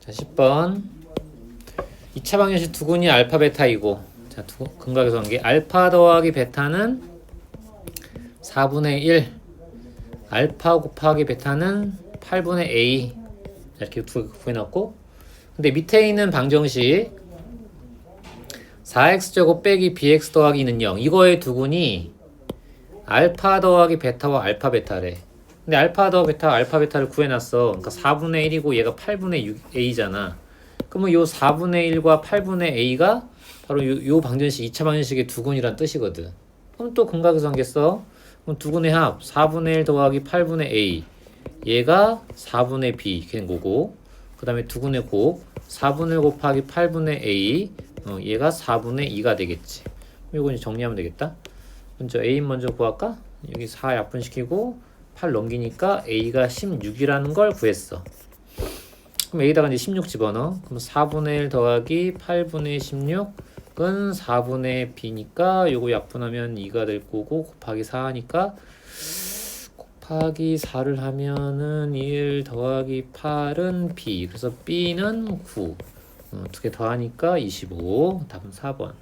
자, 10번. 2차 방정식 두근이 알파 베타이고. 자, 두, 근각에서 관계 알파 더하기 베타는 4분의 1 알파 곱하기 베타는 8분의 a 이렇게 두개 구해놨고. 근데 밑에 있는 방정식 4x제곱 빼기 bx 더하기 는 0 이거의 두근이 알파 더하기 베타와 알파 베타래 근데 알파 더하기 베타 알파 베타를 구해놨어. 그러니까 4분의 1이고 얘가 8분의 6 a잖아. 그러면 요 4분의 1과 8분의 a가 바로 요, 요 방정식 2차 방정식의 두근이란 뜻이거든. 그럼 또 근각에서 한겠어 그럼 두근의 합 4분의 1 더하기 8분의 a. 얘가 4분의 b 된 거고. 그 다음에 두근의 곱 4분의 1 곱하기 8분의 a. 어, 얘가 4분의 2가 되겠지. 이거 이제 정리하면 되겠다. 먼저 a 먼저 구할까? 여기 4 약분시키고 8 넘기니까 a가 16이라는 걸 구했어 그럼 A다가 이제 16 집어넣어. 그럼 4분의 1 더하기 8분의 16은 4분의 B니까 요거 약분하면 2가 될 거고 곱하기 4 하니까 곱하기 4를 하면은 1 더하기 8은 B. 그래서 B는 9. 어, 두개 더하니까 25. 답은 4번.